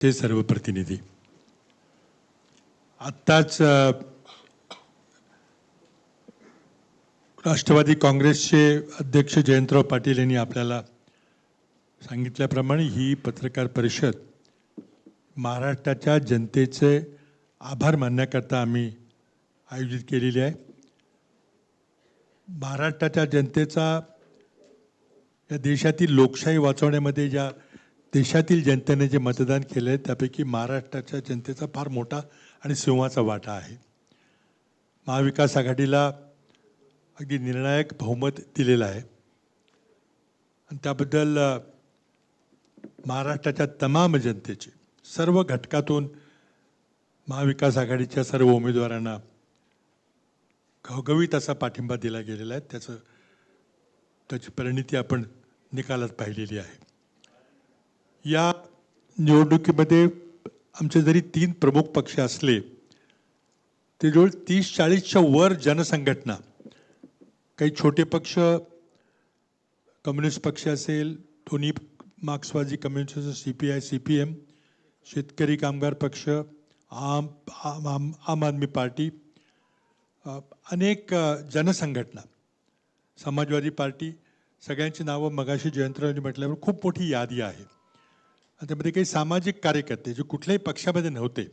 ते सर्व प्रतिनिधी. आत्ताच राष्ट्रवादी काँग्रेसचे अध्यक्ष जयंतराव पाटील यांनी आपल्याला सांगितल्याप्रमाणे ही पत्रकार परिषद महाराष्ट्राच्या जनतेचे आभार मानण्याकरता आम्ही आयोजित केलेली आहे. महाराष्ट्राच्या जनतेचा या देशातील लोकशाही वाचवण्यामध्ये ज्या देशातील जनतेने जे मतदान केलं आहे त्यापैकी महाराष्ट्राच्या जनतेचा फार मोठा आणि सिंहाचा वाटा आहे. महाविकास आघाडीला अगदी निर्णायक बहुमत दिलेलं आहे. आणि त्याबद्दल महाराष्ट्राच्या तमाम जनतेचे सर्व घटकातून महाविकास आघाडीच्या सर्व उमेदवारांना घवघवीत असा पाठिंबा दिला गेलेला आहे. त्याचं त्याची परिणिती आपण निकालात पाहिलेली आहे. या निवडणुकीमध्ये आमचे जरी तीन प्रमुख पक्ष असले ते जवळ तीस चाळीसच्या वर जनसंघटना काही छोटे पक्ष कम्युनिस्ट पक्ष असेल दोन्ही मार्क्सवादी communist C P I C P M शेतकरी कामगार पक्ष आम आम आम आम आदमी पार्टी अनेक जनसंघटना समाजवादी पार्टी सगळ्यांची नावं मगाशी जयंतरावांनी म्हटल्यावर खूप मोठी यादी आहे. त्यामध्ये काही सामाजिक कार्यकर्ते जे कुठल्याही पक्षामध्ये नव्हते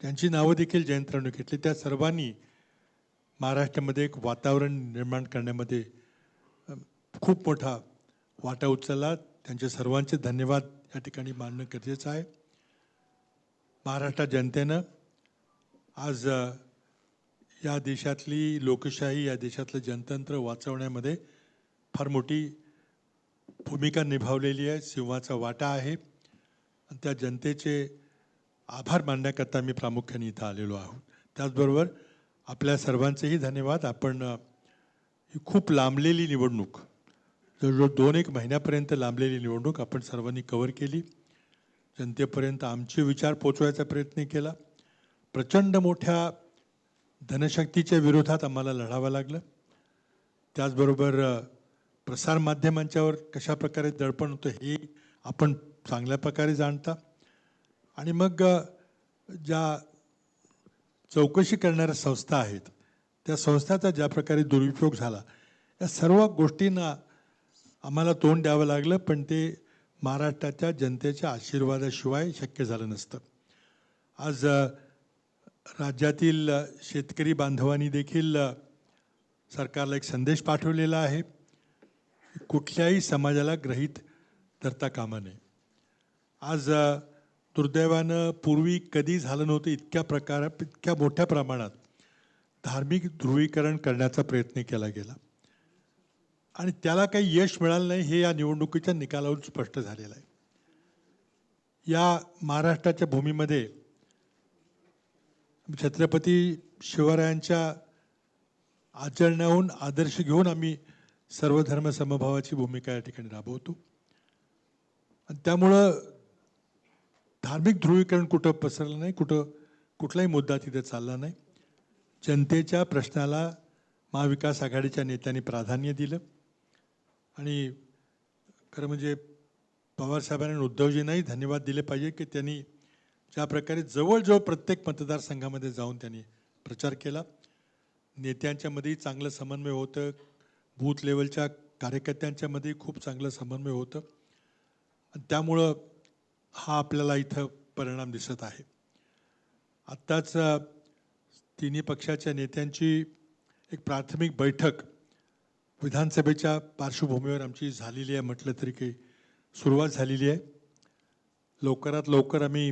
त्यांची नावं देखील जयंतरावांनी घेतली. त्या सर्वांनी महाराष्ट्रामध्ये एक वातावरण निर्माण करण्यामध्ये खूप मोठा वाटा उचलला. त्यांचे सर्वांचे धन्यवाद या ठिकाणी मानणं गरजेचं आहे. महाराष्ट्र जनतेनं आज या देशातली लोकशाही या देशातलं जनतंत्र वाचवण्यामध्ये फार मोठी भूमिका निभावलेली आहे सिंहाचा वाटा आहे. आणि त्या जनतेचे आभार मानण्याकरता मी प्रामुख्याने इथं आलेलो आहोत. त्याचबरोबर आपल्या सर्वांचेही धन्यवाद. आपण ही खूप लांबलेली निवडणूक जवळजवळ दोन एक महिन्यापर्यंत लांबलेली निवडणूक आपण सर्वांनी कवर केली. जनतेपर्यंत आमचे विचार पोचवायचा प्रयत्न केला. प्रचंड मोठ्या धनशक्तीच्या विरोधात आम्हाला लढावं लागलं. त्याचबरोबर प्रसारमाध्यमांच्यावर कशा प्रकारे दडपण होतं हे आपण चांगल्या प्रकारे जाणता. आणि मग ज्या चौकशी करणाऱ्या संस्था आहेत त्या संस्थाचा ज्या प्रकारे दुरुपयोग झाला या सर्व गोष्टींना आम्हाला तोंड द्यावं लागलं पण ते महाराष्ट्राच्या जनतेच्या आशीर्वादाशिवाय शक्य झालं नसतं. आज राज्यातील शेतकरी बांधवांनी देखील सरकारला एक संदेश पाठवलेला आहे. कुठल्याही समाजाला ग्रहित धरता कामा नये. आज दुर्दैवानं पूर्वी कधी झालं नव्हतं इतक्या प्रकार इतक्या मोठ्या प्रमाणात धार्मिक ध्रुवीकरण करण्याचा प्रयत्न केला गेला. आणि त्याला काही यश मिळालं नाही हे या निवडणुकीच्या निकालावरून स्पष्ट झालेलं आहे. या महाराष्ट्राच्या भूमीमध्ये छत्रपती शिवरायांच्या आचरण्याहून आदर्श घेऊन आम्ही सर्वधर्म समभावाची भूमिका या ठिकाणी राबवतो. आणि त्यामुळं धार्मिक ध्रुवीकरण कुठं पसरलं नाही कुठं कुठलाही मुद्दा तिथे चालला नाही. जनतेच्या प्रश्नाला महाविकास आघाडीच्या नेत्यांनी प्राधान्य दिलं. आणि खरं म्हणजे पवारसाहेबांनी उद्धवजींनाही धन्यवाद दिले पाहिजे की त्यांनी ज्या प्रकारे जवळजवळ प्रत्येक मतदारसंघामध्ये जाऊन त्यांनी प्रचार केला. नेत्यांच्यामध्येही चांगलं समन्वय होतं. बूथ लेवलच्या कार्यकर्त्यांच्यामध्ये खूप चांगलं समन्वय होतं. आणि त्यामुळं हा आपल्याला इथं परिणाम दिसत आहे. आत्ताच तिन्ही पक्षाच्या नेत्यांची एक प्राथमिक बैठक विधानसभेच्या पार्श्वभूमीवर आमची झालेली आहे म्हटलं तरी काही सुरुवात झालेली आहे. लवकरात लवकर आम्ही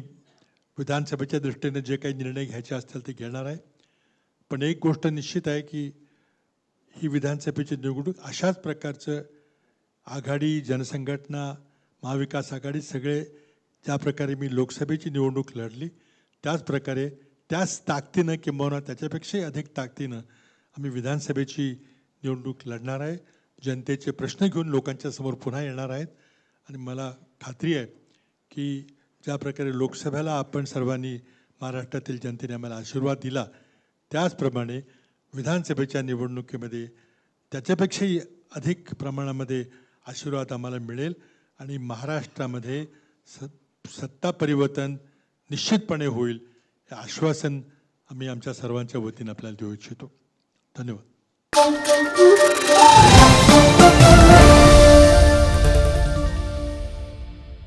विधानसभेच्या दृष्टीने जे काही निर्णय घ्यायचे असतील ते घेणार आहे. पण एक गोष्ट निश्चित आहे की ही विधानसभेची निवडणूक अशाच प्रकारचं आघाडी जनसंघटना महाविकास आघाडी सगळे ज्या प्रकारे मी लोकसभेची निवडणूक लढली त्याच प्रकारे त्याच ताकदीनं किंबहुना त्याच्यापेक्षाही अधिक ताकदीनं आम्ही विधानसभेची निवडणूक लढणार आहे. जनतेचे प्रश्न घेऊन लोकांच्या समोर पुन्हा येणार आहेत. आणि मला खात्री आहे की ज्या प्रकारे लोकसभेला आपण सर्वांनी महाराष्ट्रातील जनतेने आम्हाला आशीर्वाद दिला त्याचप्रमाणे विधानसभेच्या निवडणुकीमध्ये त्याच्यापेक्षाही अधिक प्रमाणामध्ये आशीर्वाद आम्हाला मिळेल आणि महाराष्ट्रामध्ये स सत्ता परिवर्तन निश्चितपणे होईल हे आश्वासन आम्ही आमच्या सर्वांच्या वतीनं आपल्याला देऊ इच्छितो. धन्यवाद.